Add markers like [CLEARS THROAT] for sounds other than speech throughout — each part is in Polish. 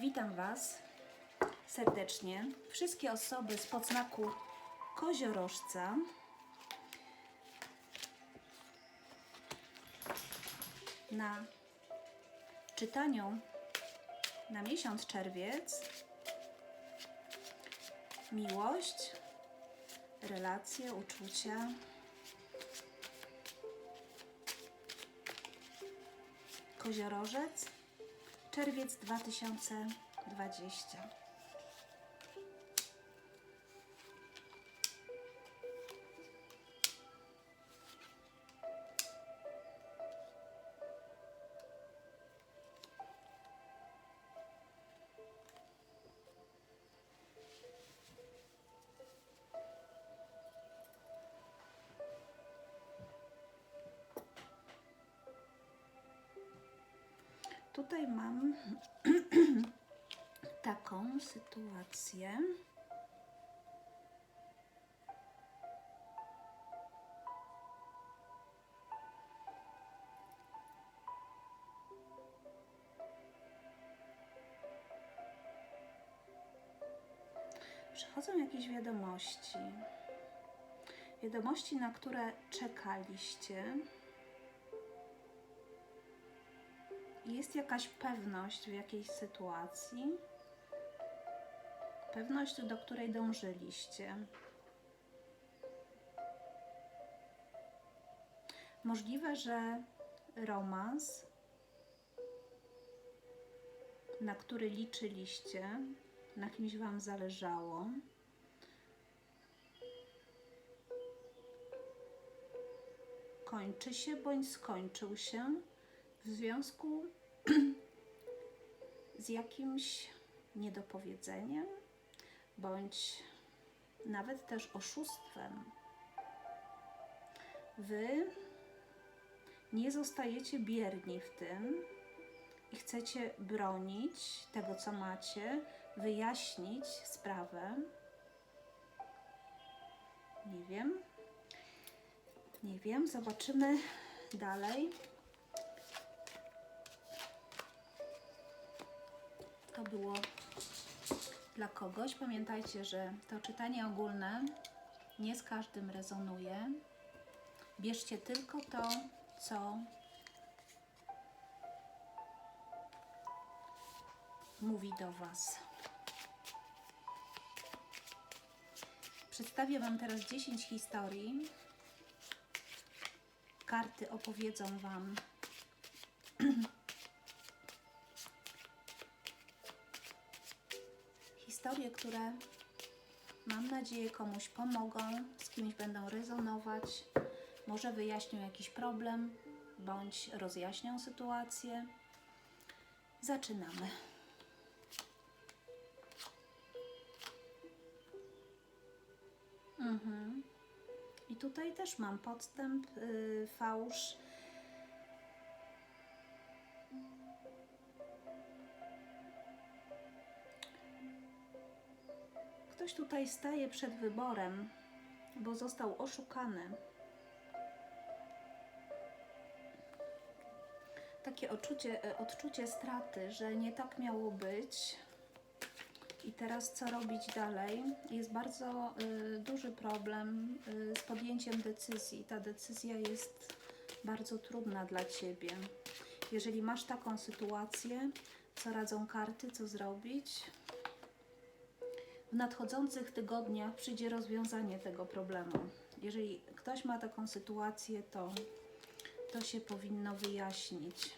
Witam Was serdecznie. Wszystkie osoby z podznaku koziorożca. Na czytaniu na miesiąc czerwiec miłość, relacje, uczucia. Koziorożec, czerwiec 2020. Tutaj mam [CLEARS THROAT] taką sytuację. Przychodzą jakieś wiadomości. Wiadomości, na które czekaliście. Jest jakaś pewność w jakiejś sytuacji, pewność, do której dążyliście. Możliwe, że romans, na który liczyliście, na kimś Wam zależało, kończy się bądź skończył się w związku z jakimś niedopowiedzeniem bądź nawet też oszustwem. Wy nie zostajecie bierni w tym i chcecie bronić tego, co macie, wyjaśnić sprawę. Nie wiem. Nie wiem, zobaczymy dalej. To było dla kogoś. Pamiętajcie, że to czytanie ogólne nie z każdym rezonuje. Bierzcie tylko to, co mówi do Was. Przedstawię Wam teraz 10 historii. Karty opowiedzą Wam które mam nadzieję komuś pomogą, z kimś będą rezonować, może wyjaśnią jakiś problem bądź rozjaśnią sytuację. Zaczynamy. Mhm. I tutaj też mam podstęp, yy, fałsz. Ktoś tutaj staje przed wyborem, bo został oszukany. Takie odczucie, e, odczucie straty, że nie tak miało być. I teraz co robić dalej? Jest bardzo y, duży problem y, z podjęciem decyzji. Ta decyzja jest bardzo trudna dla Ciebie. Jeżeli masz taką sytuację, co radzą karty, co zrobić? W nadchodzących tygodniach przyjdzie rozwiązanie tego problemu. Jeżeli ktoś ma taką sytuację, to to się powinno wyjaśnić.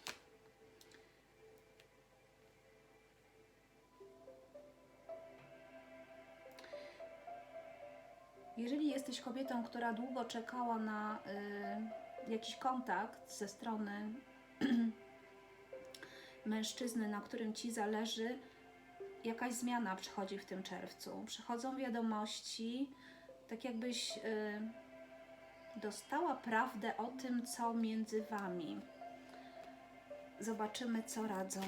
Jeżeli jesteś kobietą, która długo czekała na y, jakiś kontakt ze strony [CLEARS THROAT] mężczyzny, na którym ci zależy, jakaś zmiana przychodzi w tym czerwcu. Przychodzą wiadomości, tak jakbyś y, dostała prawdę o tym, co między wami. Zobaczymy, co radzą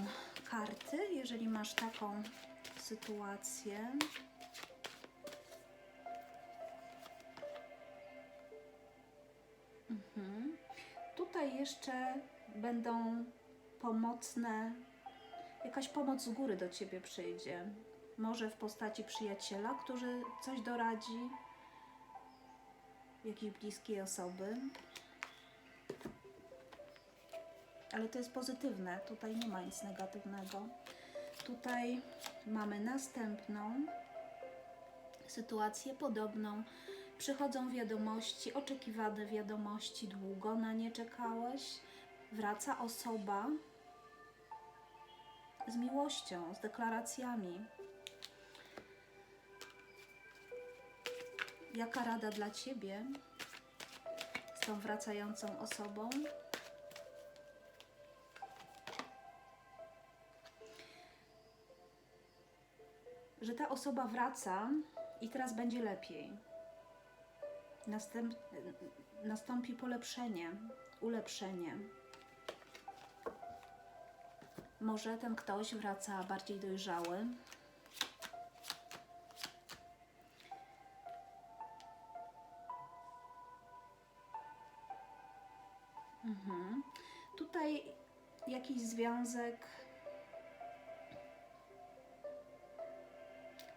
karty, jeżeli masz taką sytuację. Mhm. Tutaj jeszcze będą pomocne Jakaś pomoc z góry do ciebie przyjdzie. Może w postaci przyjaciela, który coś doradzi, jakiejś bliskiej osoby. Ale to jest pozytywne, tutaj nie ma nic negatywnego. Tutaj mamy następną sytuację podobną. Przychodzą wiadomości, oczekiwane wiadomości, długo na nie czekałeś. Wraca osoba z miłością, z deklaracjami. Jaka rada dla ciebie z tą wracającą osobą? Że ta osoba wraca i teraz będzie lepiej. Następ, nastąpi polepszenie, ulepszenie. Może ten ktoś wraca bardziej dojrzały. Mhm. Tutaj jakiś związek.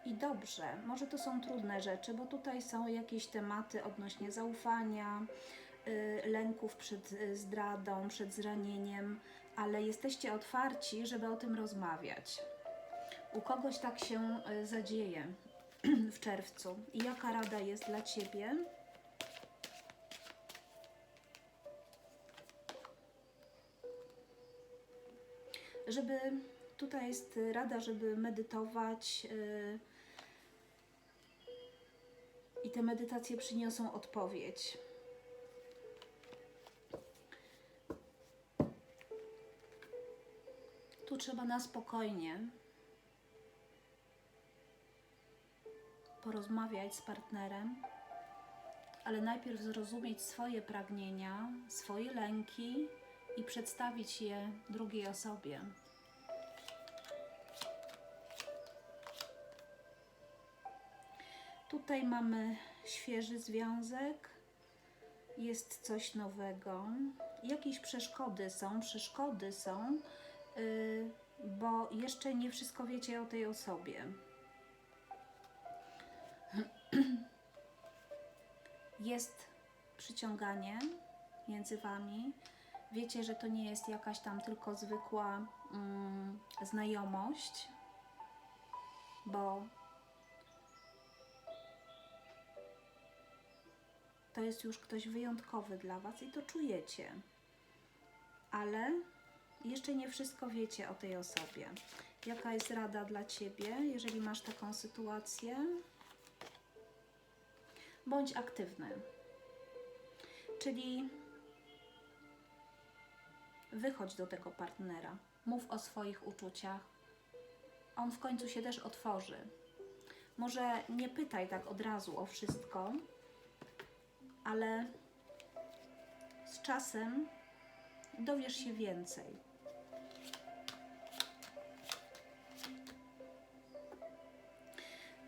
I dobrze, może to są trudne rzeczy, bo tutaj są jakieś tematy odnośnie zaufania, y, lęków przed y, zdradą, przed zranieniem, ale jesteście otwarci, żeby o tym rozmawiać. U kogoś tak się y, zadzieje [CLEARS THROAT] w czerwcu. I jaka rada jest dla ciebie? Żeby tutaj jest rada, żeby medytować. y, i te medytacje przyniosą odpowiedź. Tu trzeba na spokojnie porozmawiać z partnerem, ale najpierw zrozumieć swoje pragnienia, swoje lęki i przedstawić je drugiej osobie. Tutaj mamy świeży związek, jest coś nowego. Jakieś przeszkody są, przeszkody są, bo jeszcze nie wszystko wiecie o tej osobie. [CLEARS THROAT] Jest przyciąganie między wami. Wiecie, że to nie jest jakaś tam tylko zwykła mm, znajomość, bo to jest już ktoś wyjątkowy dla Was i to czujecie. Ale jeszcze nie wszystko wiecie o tej osobie. Jaka jest rada dla Ciebie, jeżeli masz taką sytuację? Bądź aktywny. Czyli wychodź do tego partnera, mów o swoich uczuciach. On w końcu się też otworzy. Może nie pytaj tak od razu o wszystko, ale z czasem dowiesz się więcej.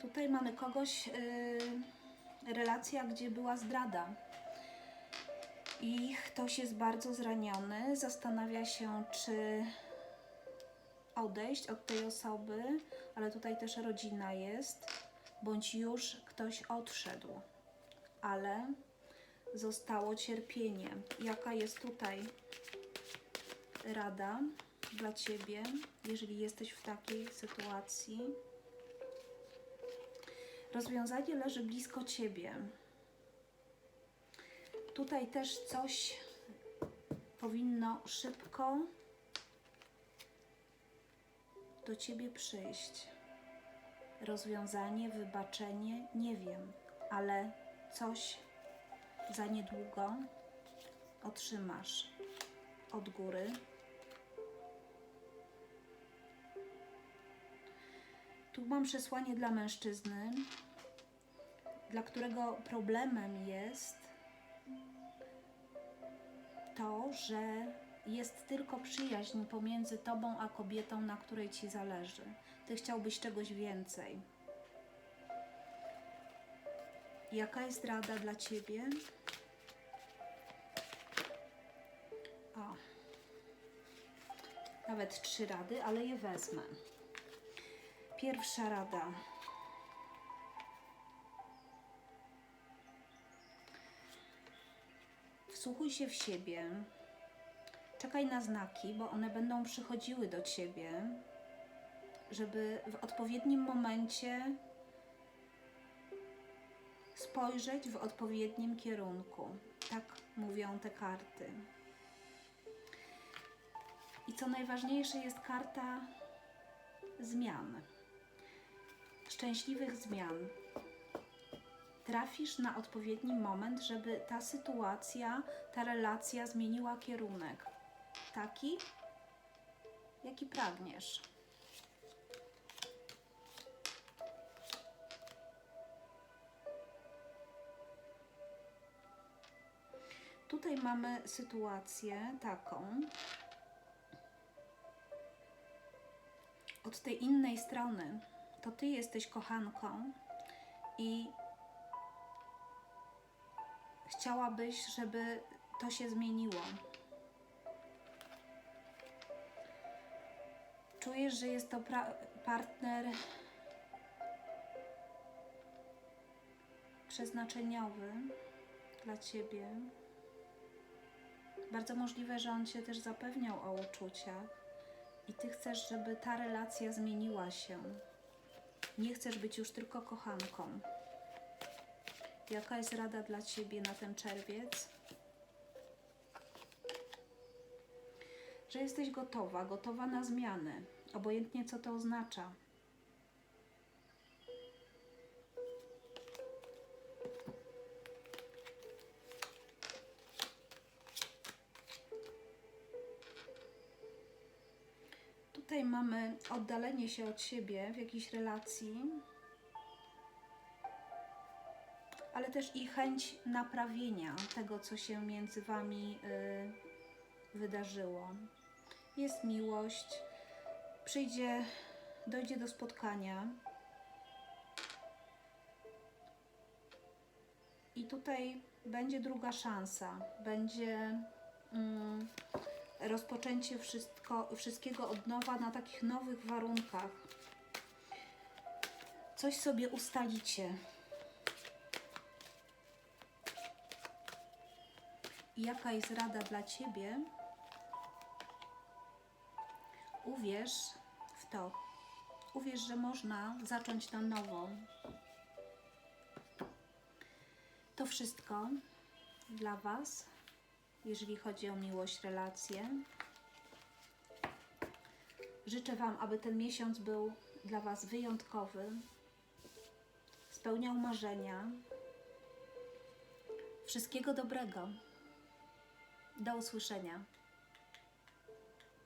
Tutaj mamy kogoś, yy, relacja, gdzie była zdrada. I ktoś jest bardzo zraniony, zastanawia się, czy odejść od tej osoby, ale tutaj też rodzina jest, bądź już ktoś odszedł, ale zostało cierpienie. Jaka jest tutaj rada dla Ciebie, jeżeli jesteś w takiej sytuacji? Rozwiązanie leży blisko Ciebie. Tutaj też coś powinno szybko do Ciebie przyjść. Rozwiązanie, wybaczenie, nie wiem, ale coś za niedługo otrzymasz od góry. Tu mam przesłanie dla mężczyzny, dla którego problemem jest to, że jest tylko przyjaźń pomiędzy tobą a kobietą, na której ci zależy. Ty chciałbyś czegoś więcej. Jaka jest rada dla ciebie? O. Nawet trzy rady, ale je wezmę. Pierwsza rada. Wsłuchuj się w siebie. Czekaj na znaki, bo one będą przychodziły do ciebie, żeby w odpowiednim momencie spojrzeć w odpowiednim kierunku. Tak mówią te karty. I co najważniejsze, jest karta zmian. Szczęśliwych zmian. Trafisz na odpowiedni moment, żeby ta sytuacja, ta relacja zmieniła kierunek. Taki, jaki pragniesz. Tutaj mamy sytuację taką. Od tej innej strony to ty jesteś kochanką i chciałabyś, żeby to się zmieniło. Czujesz, że jest to partner przeznaczeniowy dla ciebie. Bardzo możliwe, że on cię też zapewniał o uczuciach i ty chcesz, żeby ta relacja zmieniła się. Nie chcesz być już tylko kochanką. Jaka jest rada dla ciebie na ten czerwiec? Że jesteś gotowa, gotowa na zmiany, obojętnie co to oznacza. Tutaj mamy oddalenie się od siebie w jakiejś relacji, ale też i chęć naprawienia tego, co się między Wami y, wydarzyło. Jest miłość, przyjdzie, dojdzie do spotkania. I tutaj będzie druga szansa, będzie mm, rozpoczęcie wszystko, wszystkiego od nowa na takich nowych warunkach. Coś sobie ustalicie. Jaka jest rada dla Ciebie? Uwierz w to. Uwierz, że można zacząć na nowo. To wszystko dla Was, jeżeli chodzi o miłość, relacje. Życzę Wam, aby ten miesiąc był dla Was wyjątkowy, spełniał marzenia. Wszystkiego dobrego. Do usłyszenia.